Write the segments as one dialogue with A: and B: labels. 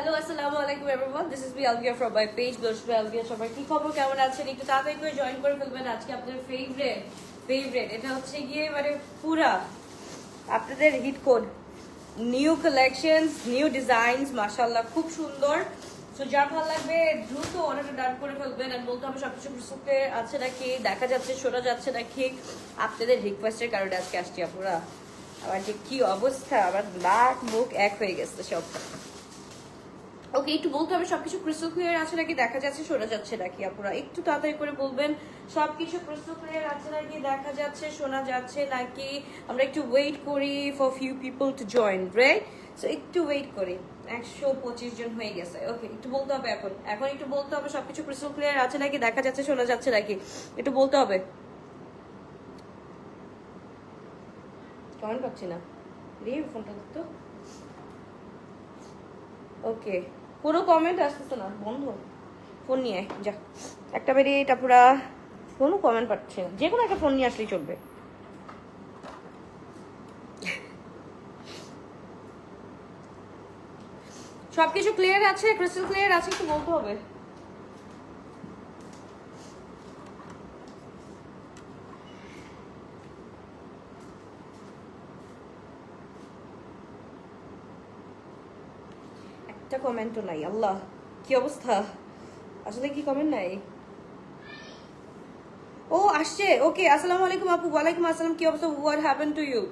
A: Hello আসসালামু আলাইকুম everyone this is B Alvia from my page বসবে আলভিয়া সবাই কি খবর? কেমন আছেন? একটু তাড়াতাড়ি করে জয়েন করে ফেলবেন। আজকে আপনাদের ফেভারিট ফেভারিট এটা হচ্ছে গিয়ে মানে পুরা আপনাদের hit code new collections new designs মাশাআল্লাহ, খুব সুন্দর। সো যার ভালো লাগবে, দ্রুত অর্ডারটা ডান করে ফেলবেন। আর বলতে হবে সবকিছু প্রস্তুতে আছে নাকি? দেখা যাচ্ছে, শোনা যাচ্ছে নাকি? আপনাদের রিকোয়েস্টের কারণে আজকে আসছি আপুরা আমার যে কি অবস্থা, আমার নাক মুখ এক হয়ে গেছে সব। ওকে, একটু বলতে হবে, সবকিছু ক্রিস্টাল ক্লিয়ার আছে নাকি? দেখা যাচ্ছে, শোনা যাচ্ছে নাকি আপুরা? একটু তাড়াতাড়ি করে বলবেন, সবকিছু ক্রিস্টাল ক্লিয়ার আছে নাকি? দেখা যাচ্ছে, শোনা যাচ্ছে নাকি? আমরা একটু ওয়েট করি for few people to join right so একটু ওয়েট করি। একশো পঁচিশ জন হয়ে গেছে। ওকে একটু বলতে হবে এখন। এখন একটু বলতে হবে, সবকিছু ক্রিস্টাল ক্লিয়ার আছে নাকি? দেখা যাচ্ছে, শোনা যাচ্ছে নাকি? একটু বলতে হবে। কমেন্ট পাচ্ছি না। রিয়ে ফোনটা তো। ওকে কোনো কমেন্ট আসতেছে না, বন্ধ। ফোন নিয়ে, যা। একটা বেরিয়ে এটা পুরা কোনো কমেন্ট পাচ্ছে না। যে কোনো একটা ফোন নিয়ে আসলেই চলবে। সবকিছু ক্লিয়ার আছে ক্রিস্টাল ক্লিয়ার আছে কি বলতে হবে। একটা কমেন্টও নাই, আল্লাহ, কি অবস্থা? আসলে কি কমেন্ট নাই? ও, আসছে ওকে আসসালামু আলাইকুম আপু, ওয়ালাইকুম আসসালাম, কি অবস্থা? What happen to you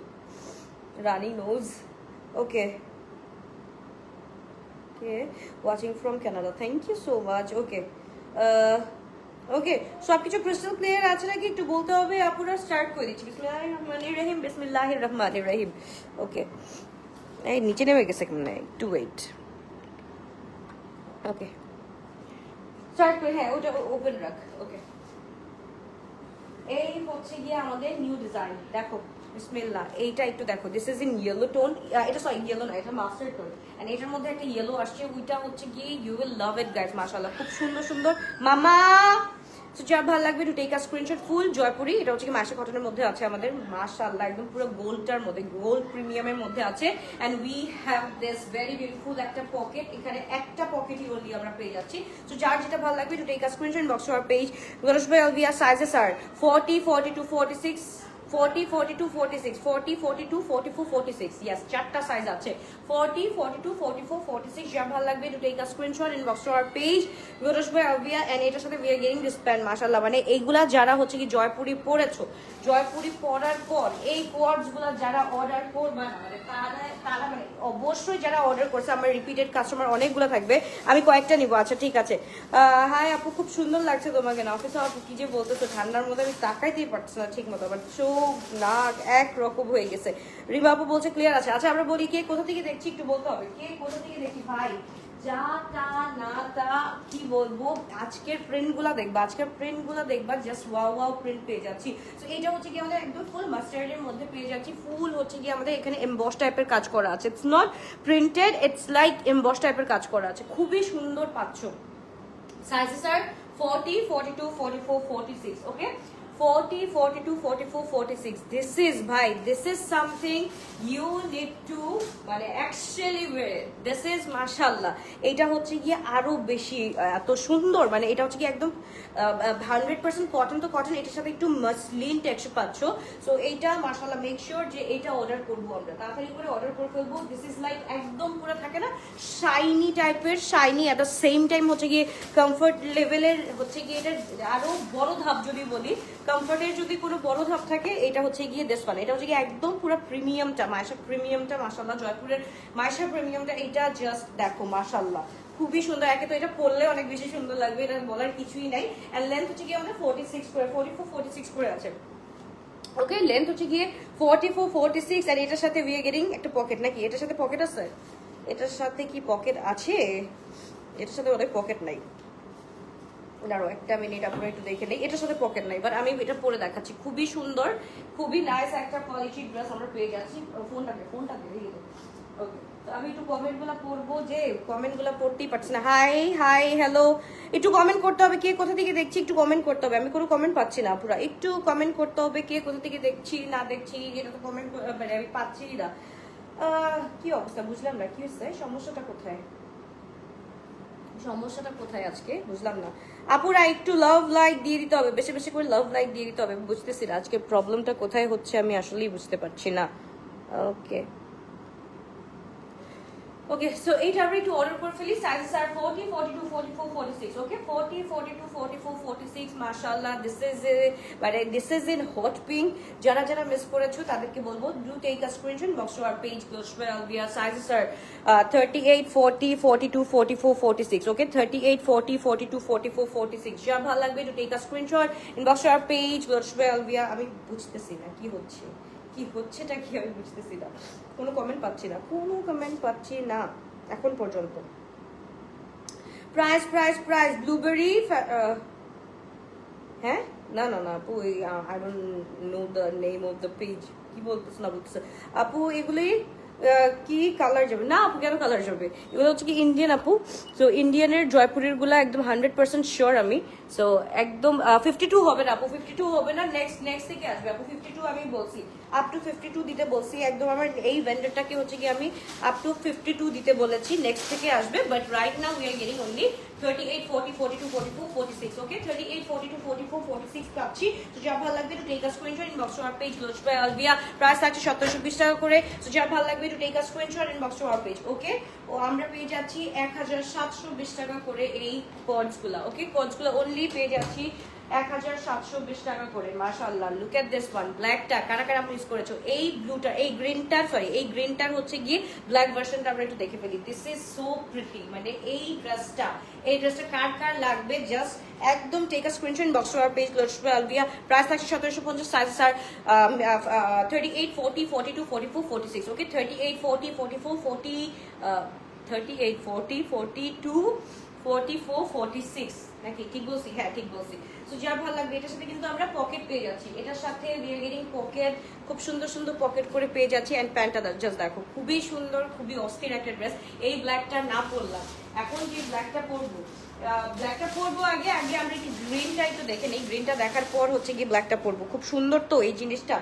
A: Rani knows okay okay watching from Canada thank you so much okay okay সব কিছু ক্রিস্টাল ক্লিয়ার আছে নাকি? একটু বলতে হবে, আপুরা স্টার্ট করে দিচ্ছি। বিসমিল্লাহির রহমানির রহিম, বিসমিল্লাহির রহমানির রহিম ওকে এই নিচে নেমে গেছে কেমন? একটু ওয়েট ওকে স্টার্ট করে হ্যাঁ ওটা ওপেন রাখ ওকে এই হচ্ছে গিয়ে আমাদের নিউ ডিজাইন দেখো, বিসমিল্লাহ, এইটা একটু দেখো this is in yellow tone এটা সরি ইয়েলো না, এটা মাস্টার টোন এন্ড এটার মধ্যে একটা ইয়েলো আসছে, ওইটা হচ্ছে গিয়ে you will love it guys মাশাআল্লাহ, খুব সুন্দর সুন্দর, মামা! তো যার ভালো লাগবে to take a screenshot full Jaipuri. এটা হচ্ছে কি মাসে কটনের মধ্যে আছে আমাদের। মাশাআল্লাহ, একদম পুরো গোল্ডটার মধ্যে গোল্ড প্রিমিয়ামের মধ্যে আছে। And we have this very beautiful একটা পকেট এখানে একটা পকেটই ওনলি আমরা পেয়ে যাচ্ছি। সো যার যেটা ভালো লাগবে to take a screenshot box our page Ganesh ভাই Alvia sizes are forty forty two forty six forty forty two forty six forty forty two forty four forty six yes চারটা size আছে forty forty two forty four forty six যার ভালো লাগবে to take a screenshot এটার সাথে মানে এইগুলা যারা হচ্ছে কি জয়পুরি পরেছো জয়পুরি পরার পর এই কোয়ার্ডসগুলা যারা অর্ডার করবে মানে তারা তারা মানে অবশ্যই যারা অর্ডার করছে, আমার রিপিটেড কাস্টমার অনেকগুলো থাকবে, আমি কয়েকটা নিবো। আচ্ছা ঠিক আছে। হাই আপু, খুব সুন্দর লাগছে তোমাকে না। অফিসে আপু কি যে বলতেছো, ঠান্ডার মধ্যে আমি তাকাইতেই পারছি না ঠিক মতো আমার চোখ নাক, এক রকম হয়ে গেছে। রিমা আপু বলছে ক্লিয়ার আছে। আচ্ছা আমরা বলি, কে কোথা থেকে দেখছি? একটু বলতে হবে। কে কোথা থেকে দেখি? ভাই, যা তা, না তা, কি বলব? আজকের প্রিন্টগুলা দেখবা, আজকের প্রিন্টগুলা দেখবা জাস্ট ওয়াও ওয়াও প্রিন্ট পেয়ে যাচ্ছি। তো এটা হচ্ছে কি আমাদের একদম ফুল মাস্টার্ডের মধ্যে পেয়ে যাচ্ছি। ফুল হচ্ছে কি আমাদের এখানে এমবস টাইপের কাজ করা আছে। It's not printed it's like emboss টাইপের কাজ করা আছে। খুবই সুন্দর পাচ্ছ। সাইজেস আর 40 42 44 46 okay? 40 42 44 46 this is, bhai, this is something you need to মানে it. this is mashallah. এটা হচ্ছে গিয়ে আরও বেশি এত সুন্দর। মানে এটা হচ্ছে কি একদম হান্ড্রেড পার্সেন্ট কটন তো কটন এটার সাথে একটু মাসলিন টেক্সচার পাচ্ছ। সো এইটা মাশাল্লাহ মেক শিওর যে এটা অর্ডার করব আমরা। তাড়াতাড়ি করে অর্ডার করে ফেলব। দিস ইজ লাইক একদম পুরো থাকে না শাইনি টাইপের shiny at the same time হচ্ছে গিয়ে কমফর্ট লেভেলের হচ্ছে গিয়ে এটা আরও বড় ধাপ যদি বলি কমফর্টের যদি কোনো বড় ধাপ থাকে, এটা হচ্ছে গিয়ে দেশ পান এটা হচ্ছে গিয়ে একদম পুরো প্রিমিয়ামটা মায়েশা প্রিমিয়ামটা মাশাল্লাহ জয়পুরের মায়েশা প্রিমিয়ামটা এটা জাস্ট দেখো মাশাল্লাহ খুবই সুন্দর, একে তো এটা পরলে অনেক বেশি সুন্দর লাগবে, এটা বলার কিছুই নাই। অ্যান্ড লেন্থ হচ্ছে গিয়ে আমাদের ফোর্টি সিক্স করে ফোর্টি ফোর ফোর্টি সিক্স করে আছে। ওকে লেন্থ হচ্ছে গিয়ে ফোর্টি ফোর ফোর্টি সিক্স আর এটার সাথে উই গেটিং একটা পকেট নাকি? এটার সাথে পকেট আছে? এটার সাথে কি পকেট আছে? এটার সাথে ওদের পকেট নাই। দাঁড়ো একটা মিনিট আপনারা একটু দেখে নেই। এটার সাথে পকেট নাই বাট আমি এটা পরে দেখাচ্ছি। খুবই সুন্দর, খুবই নাইস একটা কোয়ালিটি ড্রেস আমরা পেয়ে যাচ্ছি। ফোনটাকে ফোনটাকে ওকে আমি একটু কমেন্টগুলা পড়ব যে কমেন্টগুলা পড়তেই পারছি না। হাই হ্যালো একটু কমেন্ট করতে হবে, কে কোথা থেকে দেখছি, একটু কমেন্ট করতে হবে। আমি কোনো কমেন্ট পাচ্ছি না পুরো। একটু কমেন্ট করতে হবে, কে কোথা থেকে দেখছি, না দেখছি, এটা তো কমেন্ট মানে আমি পাচ্ছি না। কি অবস্থা? বুঝলাম না, কি হচ্ছে? সমস্যাটা কোথায়? সমস্যাটা কোথায় আজকে? বুঝলাম না। আপুরা, একটু লাভ লাইক দিয়ে দিতে হবে। বেশি বেশি করে লাভ লাইক দিয়ে দিতে হবে। আমি বুঝতেছি আজকে প্রবলেমটা কোথায় হচ্ছে, আমি আসলেই বুঝতে পারছি না। ওকে ওকে সো এইটা আমরা একটু অর্ডার করে ফেলি সাইজেস আর 40 42 44 46 ওকে 40 42 44 46 মাশাআল্লাহ দিস ইজ মানে this is in hot pink যারা যারা মিস করেছ, তাদেরকে বলব do take a screenshot box to our page goes well we are thirty eight sizes are 38 40 42 44 46 okay 38 40 42 44 46 যা ভালো লাগবে to take a screenshot inbox to our page goes well আমি বুঝতেছি না, কি হচ্ছে? কি হচ্ছেটা কি আমি বুঝতেছি না। কোনো কমেন্ট পাচ্ছি না। কোনো কমেন্ট পাচ্ছি না এখন পর্যন্ত। প্রাইস প্রাইস প্রাইস ব্লুবেরি হ্যাঁ? না না না, আপু I don't know the name of the page কি বলতেছে না বলতেছে আপু, এগুলি কি কালার যাবে? না আপু, কেন কালার যাবে? এগুলো হচ্ছে কি ইন্ডিয়ান আপু। সো ইন্ডিয়ানের জয়পুরেরগুলা একদম হান্ড্রেড পার্সেন্ট শিওর আমি। সো একদম ফিফটি টু হবে না আপু ফিফটি টু হবে না। নেক্সট নেক্সট থেকে আসবে আপু। ফিফটি টু আমি বলছি। আপ টু ফিফটি টু দিতে বলছি। একদম আমার এই ভেন্ডারটাকে হচ্ছে কি আমি আপ টু ফিফটি টু দিতে বলেছি। নেক্সট থেকে আসবে। But right now we are getting only thirty eight forty forty two forty four forty six okay thirty eight forty two forty four forty six পাচ্ছি তো ভালো লাগবে একটু take a screenshot inbox to আমার page লোচ by বিশ টাকা করে। তো যা ভালো লাগবে একটু take a screenshot inbox to আমার পেজ ওকে ও, আমরা পেয়ে যাচ্ছি এক হাজার সাতশো বিশ টাকা করে এই কর্ডসগুলা ওকে কর্ডসগুলো অনলি পেয়ে যাচ্ছি এক হাজার সাতশো বিশ টাকা করে মাশাল্লাহ লুক এট দিস ওয়ান ব্ল্যাকটা কারা কারা মিস করেছ? এই ব্লুটার এই গ্রিনটার সরি এই গ্রিনটার হচ্ছে গিয়ে ব্ল্যাক ভার্সনটা আমরা একটু দেখে ফেলি। দিস ইজ সো প্রিটি মানে এই ড্রেসটা এই ড্রেসটা কার কার লাগবে? জাস্ট একদম take a screenshot box our page লোটসপে Alvia price থাকছে সতেরোশো পঞ্চাশ size sir thirty eight forty forty two forty four forty six okay thirty eight forty forty four forty thirty eight forty forty two forty four forty six নাকি হ্যাঁ ঠিক তো যার ভালো লাগবে, এটার সাথে কিন্তু আমরা পকেট পেয়ে যাচ্ছি। এটার সাথে পকেট খুব সুন্দর সুন্দর পকেট করে পেয়ে যাচ্ছি। অ্যান্ড প্যান্টটা জাস্ট দেখো, খুবই সুন্দর, খুবই অস্থির একটা ড্রেস এই ব্ল্যাকটা না পরলাম। এখন যে ব্ল্যাকটা পরবো ব্ল্যাকটা পরবো আগে আগে আমরা একটু গ্রিনটা একটু দেখে নিই। গ্রিনটা দেখার পর হচ্ছে গিয়ে ব্ল্যাকটা পরবো। খুব সুন্দর তো এই জিনিসটা।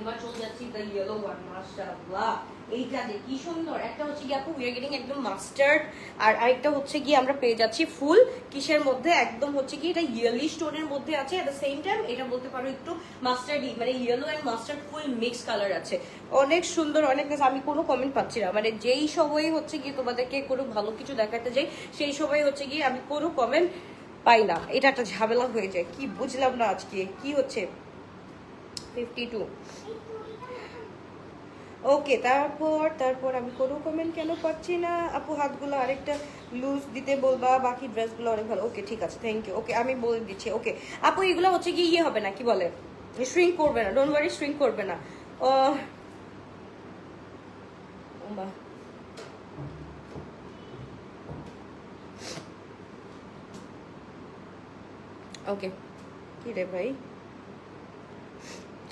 A: এবার চলে যাচ্ছি দ্য ইয়েলো ওয়ান মাশাআল্লাহ। এইটা যে কি সুন্দর। একটা হচ্ছে কি আপু উই আর গেটিং একদম মাস্টার্ড আর আরেকটা হচ্ছে কি আমরা পেয়ে যাচ্ছি ফুল। কিসের মধ্যে? একদম হচ্ছে কি এটা ইয়েলি স্টোনের মধ্যে আছে। এট দ্য সেম টাইম এটা বলতে পারো একটু মাস্টার্ডি মানে yellow and mustard full mix colour আছে। অনেক সুন্দর, অনেক আমি কোনো কমেন্ট পাচ্ছি না। মানে যেই সময় হচ্ছে গিয়ে তোমাদেরকে কোনো ভালো কিছু দেখাতে যাই, সেই সময় হচ্ছে গিয়ে আমি কোনো কমেন্ট পাই না। এটা একটা ঝামেলা হয়ে যায়। কি বুঝলাম না আজকে। কি হচ্ছে? ফিফটি টু ওকে তারপর তারপর আমি কোনো কমেন্ট কেন পাচ্ছি না? আপু হাতগুলো আরেকটা লুজ দিতে বলবা, বাকি ড্রেসগুলো অনেক ভালো। ওকে ঠিক আছে থ্যাংক ইউ ওকে আমি বলে দিচ্ছি। ওকে আপু, এগুলো হচ্ছে কি ইয়ে হবে না, কি বলে? শ্রিঙ্ক করবে না ডোন্ট ওয়ারি শ্রিঙ্ক করবে না। ওকে কি রে ভাই?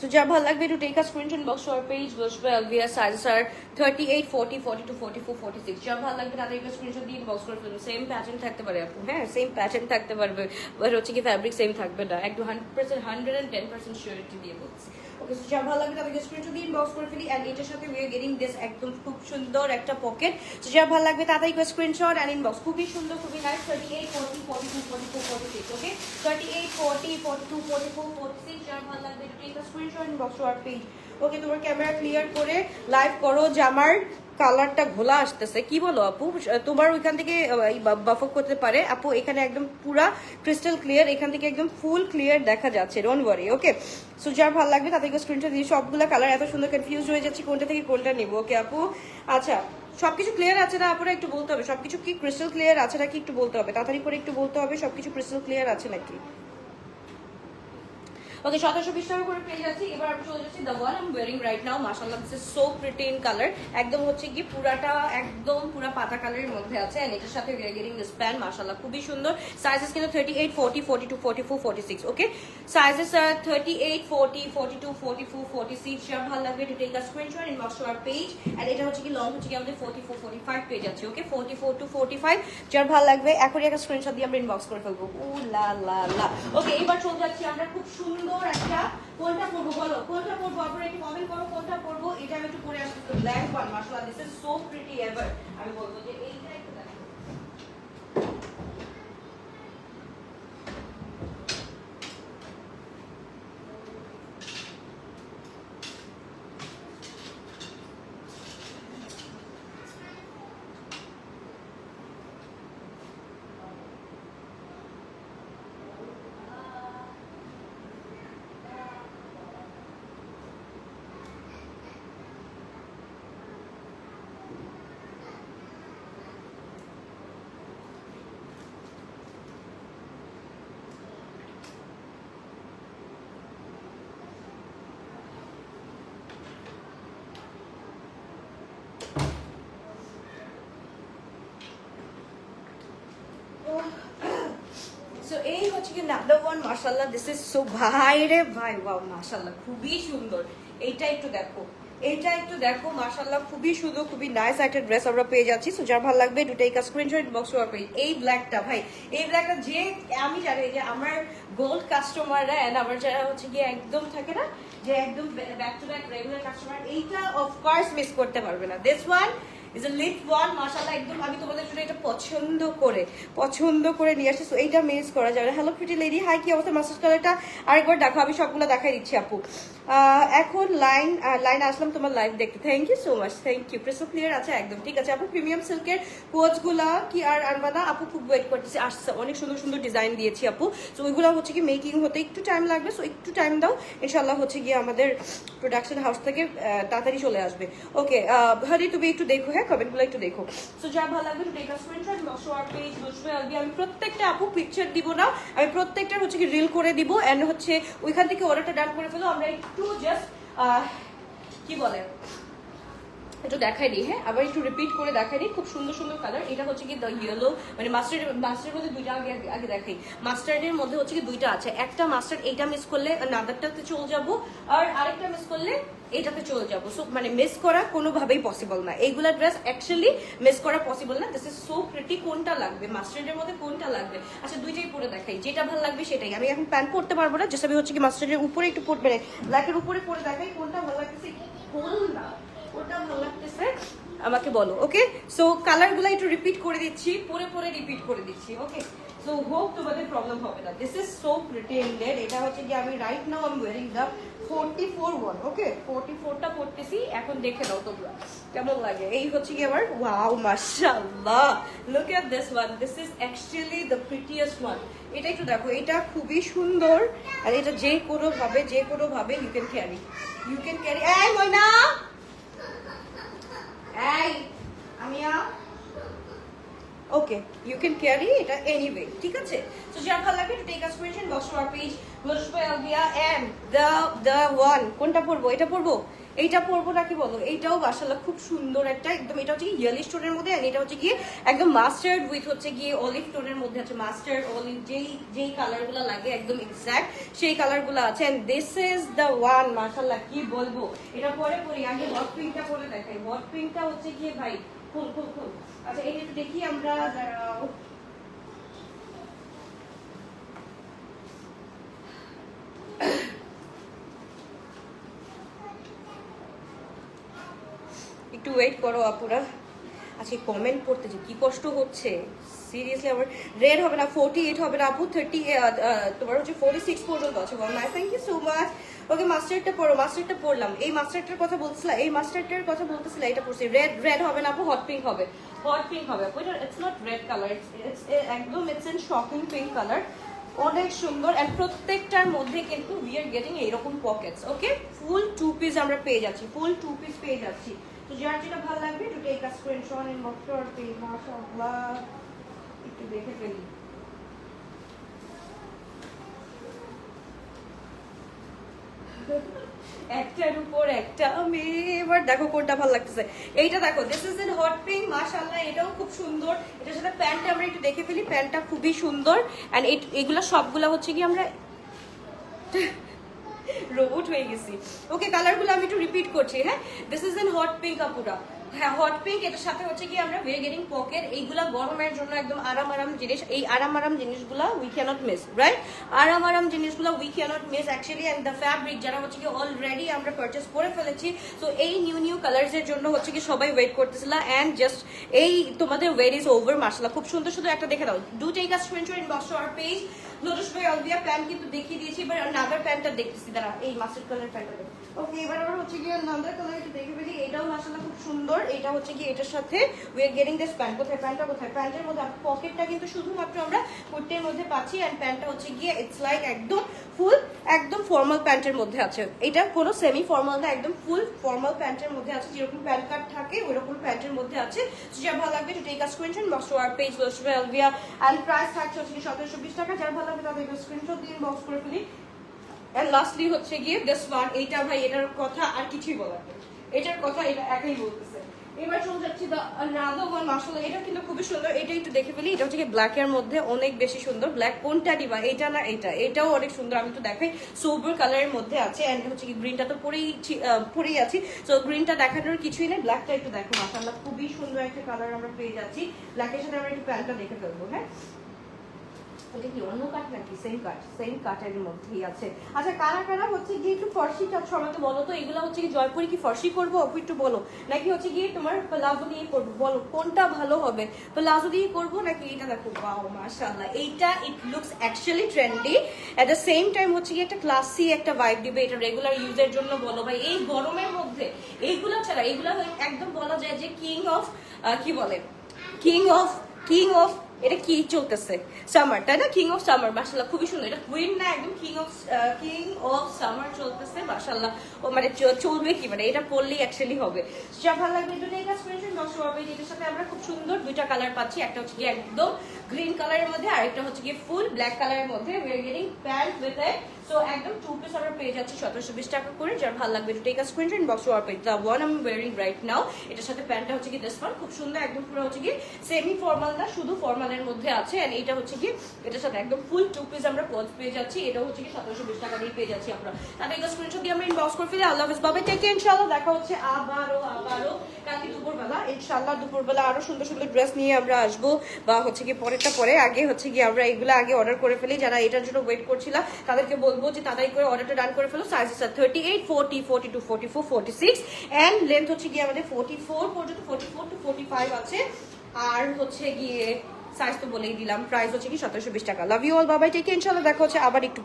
A: So, যা ভালো লাগবে to take a screenshot box to our page, which will be a sizes are 38, 40, 42, 44, 46. যা ভালো লাগবে তাদের একটা স্ক্রিনশট দিয়ে বক্স করে ফেলুন। সেম প্যাটার্ন থাকতে পারে আপু। হ্যাঁ সেম প্যাটার্ন থাকতে পারবে। বাট হচ্ছে কি ফ্যাব্রিক সেম থাকবে না। একদম hundred percent hundred and ten percent surety দিয়ে বলছি। ওকে যা ভালো লাগবে তাদেরকে স্ক্রিনশট দিয়ে বক্স করে ফেলি অ্যান্ড এটার সাথে উই আর গেটিং দিস একদম খুব সুন্দর একটা পকেট সো যা ভালো লাগবে তাদেরকে স্ক্রিনশট অ্যান্ড ইনবক্স খুবই সুন্দর, খুবই nice thirty eight forty forty two forty four forty six okay thirty eight forty forty two forty four forty six ভালো লাগবে take screenshot inbox to our page okay তোমার ক্যামেরা ক্লিয়ার করে live করো যে আমার কালারটা ঘোলা আসতেছে। কি বলো আপু? তোমার ওইখান থেকে বাফক করতে পারে। আপু, এখানে একদম পুরা ক্রিস্টাল ক্লিয়ার এখান থেকে একদম ফুল ক্লিয়ার দেখা যাচ্ছে। ডোন্ট ওয়ারি ওকে সো যার ভালো লাগবে তাদেরকে স্ক্রিনটা দিয়ে সবগুলো কালার এত সুন্দর কনফিউজ হয়ে যাচ্ছে, কোনটা থেকে কোনটা নিব ওকে আপু? আচ্ছা সবকিছু ক্লিয়ার আছে না? আপুরা একটু বলতে হবে। সবকিছু কি ক্রিস্টাল ক্লিয়ার আছে নাকি একটু বলতে হবে? তাড়াতাড়ি করে একটু বলতে হবে, সবকিছু ক্রিস্টাল ক্লিয়ার আছে নাকি? ওকে সতেরোশো বিশ টাকা করে পেয়ে যাচ্ছি। এবার আমি চলে যাচ্ছি the one am wearing right now মাসাল্লাহ this is so pretty in colour একদম হচ্ছে কি পুরাটা, একদম পুরা পাতা কালারের মধ্যে আছে। এন্ড এটার সাথে we are getting this pant মাসাল্লাহ খুবই সুন্দর। সাইজেস কিন্তু thirty eight forty forty two forty four forty six okay sizes thirty eight forty forty two forty four forty six যার ভালো লাগবে to take a screenshot inbox to our page and এটা হচ্ছে কি লং হচ্ছে কি, আমাদের forty four forty five page আছে okay forty four two forty five যার ভালো লাগবে। এখনই একটা স্ক্রিনশট দিয়ে আমরা ইনবক্স করে ফেলব। উ লা লা লা। ওকে এবার চলে যাচ্ছি আমরা খুব সুন্দর একটা, কোনটা পরবো বলো? কোনটা পরবো? আপনারা একটু কমেন্ট করো, কোনটা পরবো? এটা আমি একটু পরে আসছি ব্ল্যাক ওয়ান মাশাআল্লাহ this is so pretty ever আমি বলব যে এইটা একটু সো এই হচ্ছে কি নাম্বার ওয়ান মার্শাল্লাহ দিস ইজ সো ভাই রে ভাই ওয়াও মার্শাল্লাহ খুবই সুন্দর। এইটা একটু দেখো, এইটা একটু দেখো মার্শাল্লাহ খুবই সুন্দর, খুবই নাইস একটা ড্রেস আমরা পেয়ে যাচ্ছি। সো যার ভালো লাগবে দুটাই কাজ স্ক্রিনশট বক্স পেয়ে, এই ব্ল্যাকটা ভাই, এই ব্ল্যাকটা যে, আমি জানি যে আমার গোল্ড কাস্টমাররা এন্ড আমার যারা হচ্ছে গিয়ে একদম থাকে না, যে একদম back to back regular customer এইটা অফকোর্স মিস করতে পারবে না। This one is a lit one মাশাআল্লাহ, একদম আমি তোমাদের জন্য এটা পছন্দ করে পছন্দ করে নিয়ে আসছি। সো এইটা মিস করা যাবে হ্যালো প্রিটি লেডি হাই কি অবস্থা? মাস্টার কালারটা আরেকবার দেখো, আমি সবগুলো দেখাই দিচ্ছি, আপু। এখন লাইন লাইন আসলাম তোমার লাইভ দেখতে। Thank you so much thank you প্রেসো clear আছে, একদম ঠিক আছে। আপু প্রিমিয়াম সিল্কের কোচগুলা কি আর আনবা না? আপু, খুব ওয়েট করতেছি, আসছে। অনেক সুন্দর সুন্দর ডিজাইন দিয়েছি, আপু। সো ওইগুলো হচ্ছে কি মেকিং হতে একটু টাইম লাগবে। সো একটু টাইম দাও। ইনশাল্লাহ হচ্ছে গিয়ে আমাদের প্রোডাকশন হাউস থেকে তাড়াতাড়ি চলে আসবে। ওকে হরি, তুমি একটু দেখো হ্যাঁ? কমেন্টগুলো একটু দেখো। সো যা ভালো লাগবে পেজ আমি প্রত্যেকটা আপু পিকচার দিব না, আমি প্রত্যেকটার হচ্ছে কি রিল করে দিব এন্ড হচ্ছে ওইখান থেকে অর্ডারটা ডান করে ফেলো। আমরা একটু জাস্ট কি বলে? একটু দেখাই দিই হ্যাঁ? আবার একটু রিপিট করে দেখাই দিই। খুব সুন্দর সুন্দর কালার এটা হচ্ছে কি ইয়েলো মানে মাস্টার্ড মাস্টার্ডের মধ্যে দুইটা আগে- আগে দেখাই। মাস্টার্ডের মধ্যে হচ্ছে কি দুইটা আছে। একটা মাস্টার্ড এইটা মিস করলে নাদারটাতে চলে যাব। আর আরেকটা মিস করলে এইটাতে চলে যাব। সো মানে মিস করা কোনোভাবেই পসিবল না। এইগুলা ড্রেস অ্যাকচুয়ালি মিস করা পসিবল না। দিস ইজ সো প্রিটি কোনটা লাগবে? মাস্টার্ডের মধ্যে কোনটা লাগবে? আচ্ছা দুইটাই পরে দেখাই। যেটা ভালো লাগবে সেটাই। আমি এখন প্যান্ট পরতে পারব না। যেসব হচ্ছে কি মাস্টার্ডের উপরে একটু পরবে ব্ল্যাকের উপরে পরে দেখাই কোনটা ভালো লাগতেছে কোন না। ওটা ভালো লাগতেছে, আমাকে বলো ওকে সো কালারগুলো একটু রিপিট করে দিচ্ছি, পরে পরে রিপিট করে দিচ্ছি ওকে সো হোপ তোমাদের প্রবলেম হবে না দিস ইজ সো প্রিটেন্ডেড এটা হচ্ছে কি, আমি রাইট নাও আমি wearing the forty four one okay forty ফোরটা পড়তেছি, এখন দেখে নাও তোমরা। কেমন লাগে? এই হচ্ছে কি আমার? ওয়াও মাশাআল্লাহ! Look at this one this is actually the prettiest one এটা একটু দেখো, এটা খুবই সুন্দর, আর এটা যে কোনো ভাবে, যে কোনো ভাবে you can carry you can carry এই ময়না! এই, Amiya! Okay you can carry এটা এনিওয়ে ঠিক আছে? সো যার ভালো লাগে to take a screenshot box for page lotus by Alvia and the the one কোনটা পরবো? এটা পরবো? এইটা পরবো নাকি বলো? এইটাও মাশাআল্লাহ খুব সুন্দর একটা, একদম এটা হচ্ছে ইয়েলি স্টোনের মধ্যে আর এটা হচ্ছে গিয়ে একদম মাস্টার্ড উইথ হচ্ছে গিয়ে অলিভ টোনের মধ্যে আছে মাস্টার্ড অলিভ যেই যেই কালারগুলো লাগে, একদম এক্স্যাক্ট সেই কালারগুলো আছে and this is the one মাশাআল্লাহ কি বলব? এটা পরে পরি আগে হট পিঙ্কটা পরে দেখাই হট পিঙ্কটা হচ্ছে গিয়ে ভাই খুল খুল খুল। আচ্ছা এটা একটু দেখি আমরা, দাঁড়াও। একটু ওয়েট করো আপুরা। আচ্ছা কমেন্ট পড়তেছে কি কষ্ট হচ্ছে। সিরিয়াসলি আমার রেড হবে না ফোর্টি এইট হবে না আপু থার্টি তোমার হচ্ছে ফোর্টি সিক্স পর্যন্ত আছে বল thank you so much okay মাস্টারটা পড়ো মাস্টারটা পড়লাম। এই মাস্টারটার কথা বলছিলাম এই মাস্টারটার কথা বলতেছিলাম এটা পড়ছি। রেড রেড হবে না আপু হট পিঙ্ক হবে। হট পিঙ্ক হবে আপু, এটা it's not red colour it's একদম it's an shocking pink colour অনেক সুন্দর এন্ড প্রত্যেকটার মধ্যে কিন্তু উই আর গেটিং এইরকম pockets okay full two piece আমরা পেয়ে যাচ্ছি ফুল টু পিস পেয়ে যাচ্ছি। তো যার যেটা ভালো লাগবে, একটু take a screenshot in our page মাশাআল্লাহ একটু দেখে ফেলি। একটার উপর একটা মেয়ে এবার দেখো কোনটা ভালো লাগতেছে। এইটা দেখো this is in hot pink মাশাল্লাহ এটাও খুব সুন্দর। এটার সাথে প্যান্টটা আমরা একটু দেখে ফেলি, প্যান্টটা খুবই সুন্দর। এন্ড এগুলো সবগুলা হচ্ছে কি আমরা রোবট হয়ে গেছি। ওকে কালারগুলো আমি একটু রিপিট করছি হ্যাঁ? This is in hot pink আপুরা। হ্যাঁ হট পিঙ্ক এটার সাথে হচ্ছে কি আমরা গেটিং পকেট এইগুলা গরমের জন্য একদম আরাম আরাম জিনিস, এই আরাম আরাম জিনিসগুলা উই ক্যানট মিস রাইট আরাম আরাম জিনিসগুলো we can't miss actually and the fabric যারা হচ্ছে কি অলরেডি আমরা পারচেস করে ফেলেছি তো এই নিউ নিউ কালার্সের জন্য হচ্ছে কি সবাই ওয়েট করতেছিল অ্যান্ড জাস্ট এই তোমাদের ওয়েট ইজ ওভার মার্শাল্লাহ খুব সুন্দর সুন্দর একটা দেখে দাও do take a screenshot inbox our page Lotus by অলবিয়া pant কিন্তু দেখিয়ে দিয়েছি, এবার নাদার প্যান্টটা দেখতেছি, দাঁড়া, এই মাস্টার কালার প্যান্টটা ওকে এবার হচ্ছে গিয়ে খুব সুন্দর। এটা হচ্ছে কি এটার সাথে গেটিং প্যান্ট প্যান্টটা প্যান্টের মধ্যে পকেটটা কিন্তু শুধুমাত্র আমরা মধ্যে পাচ্ছি অ্যান্ড প্যান্টটা হচ্ছে গিয়ে ইটস লাইক একদম ফুল একদম ফর্মাল প্যান্টের মধ্যে আছে। এটা কোনো সেমি ফর্মাল না, একদম ফুল ফর্মাল প্যান্টের মধ্যে আছে। যেরকম প্যান্ট কার্ড থাকে, ওইরকম প্যান্টের মধ্যে আছে। যার ভালো লাগবে to take a screenshot box to our page লোসবে এলভিয়া অ্যান্ড প্রাইস থাকছে হচ্ছে সতেরোশো বিশ টাকা। যার ভালো লাগবে তাদের স্ক্রিনশট দিন বক্স করে ফেলি। এন্ড লাস্টলি হচ্ছে গিয়ে দিস ওয়ান এইটা ভাই, এটার কথা আর কিছুই বলার এটার কথা এটা একাই বলতেছে। এবার চলে যাচ্ছি দা রাধা ওয়ান মাসাল্লাহ এটা কিন্তু খুবই সুন্দর, এটা একটু দেখে ফেলি, এটা হচ্ছে ব্ল্যাক এর মধ্যে অনেক বেশি সুন্দর। ব্ল্যাক কোনটা দিবা এটা না এটা এটাও অনেক সুন্দর, আমি একটু দেখাই। সোবার কালারের মধ্যে আছে এন্ড হচ্ছে কি গ্রিনটা তো পরেই পরেই আছি। সো গ্রিনটা দেখানোর কিছুই নেই ব্ল্যাকটা একটু দেখো মাসাল্লাহ খুবই সুন্দর একটা কালার আমরা পেয়ে যাচ্ছি। ব্ল্যাকের সাথে আমরা একটু প্যান্টটা দেখে ফেলব হ্যাঁ? কি অন্য কাট নাকি? সেম কাট সেম কাটের মধ্যেই আছে। আচ্ছা কারা কারা হচ্ছে গিয়ে একটু ফর্সি কাট সবাইকে বলো তো? এগুলো হচ্ছে কি জয়পুরি কি ফর্সি করব? আপু একটু বলো। নাকি হচ্ছে গিয়ে তোমার প্লাজো দিয়ে করব? বলো, কোনটা ভালো হবে? প্লাজো দিয়ে করব নাকি এটা দেখো? বাও মাশাআল্লাহ। এইটা it looks actually trendy at the same time হচ্ছে কি একটা ক্লাসি একটা ভাইব দিবে এটা রেগুলার ইউজের জন্য বলো ভাই। এই গরমের মধ্যে, এইগুলো ছাড়া, এইগুলো একদম বলা যায় যে কিং অফ কি বলে? কিং অফ কিং অফ এটা কি চলতেছে? সামার তাই না? কিং অফ সামার মাসাল্লাহ খুবই সুন্দর। এটা কুইন না, একদম king of king of summer চলতেছে মাসাল্লাহ ও মানে চলবে কি? মানে এটা পড়লেই অ্যাকচুয়ালি হবে। যা ভালো লাগবে দুটো এই কাজ করেছেন নকশা হবে এটার সাথে আমরা খুব সুন্দর দুইটা কালার পাচ্ছি। একটা হচ্ছে গিয়ে একদম গ্রিন কালারের মধ্যে, আরেকটা হচ্ছে গিয়ে ফুল ব্ল্যাক কালারের মধ্যে। We are getting pant with so একদম টু পিস আমরা পেয়ে যাচ্ছি সতেরোশো বিশ টাকা করে। যার ভালো লাগবে কাজ করেছেন box our page the one আমি ওয়ারিং রাইট নাও এটার সাথে প্যান্টটা হচ্ছে কি দিস খুব সুন্দর, একদম পুরো হচ্ছে কি সেমি ফর্মাল না, শুধু ফর্মালের মধ্যে আছে আর এটা হচ্ছে কি এটার সাথে একদম ফুল টু পিস আমরা পজ পেয়ে যাচ্ছি, এটা হচ্ছে কি সতেরোশো বিশ টাকা দিয়ে পেয়ে যাচ্ছি আমরা। তাদের এই স্ক্রিনশট দিয়ে আমরা ইনবক্স করে ফেলি, আল্লাহ হাফেজ, বাবে টেকে ইনশাআল্লাহ, দেখা হচ্ছে আবারও আবারও, কালকে দুপুরবেলা, ইনশাআল্লাহ, দুপুরবেলা আরও সুন্দর সুন্দর ড্রেস নিয়ে আমরা আসব, বা হচ্ছে কি পরেরটা পরে, আগে হচ্ছে কি আমরা এগুলো আগে অর্ডার করে ফেলি, যারা এটার জন্য ওয়েট করছিলাম তাদেরকে বলব যে তাড়াতাড়ি করে অর্ডারটা ডান করে ফেলো সাইজ আছে thirty eight forty forty two forty four forty six and length হচ্ছে গিয়ে আমাদের ফোর্টি ফোর পর্যন্ত forty four to forty five আছে, আর হচ্ছে গিয়ে সাইজ তো বলেই দিলাম প্রাইস হচ্ছে কি, সতেরোশো বিশ টাকা লাভ ইউ অল বাবাই টেকে ইনশাল্লাহ দেখা হচ্ছে আবার একটু।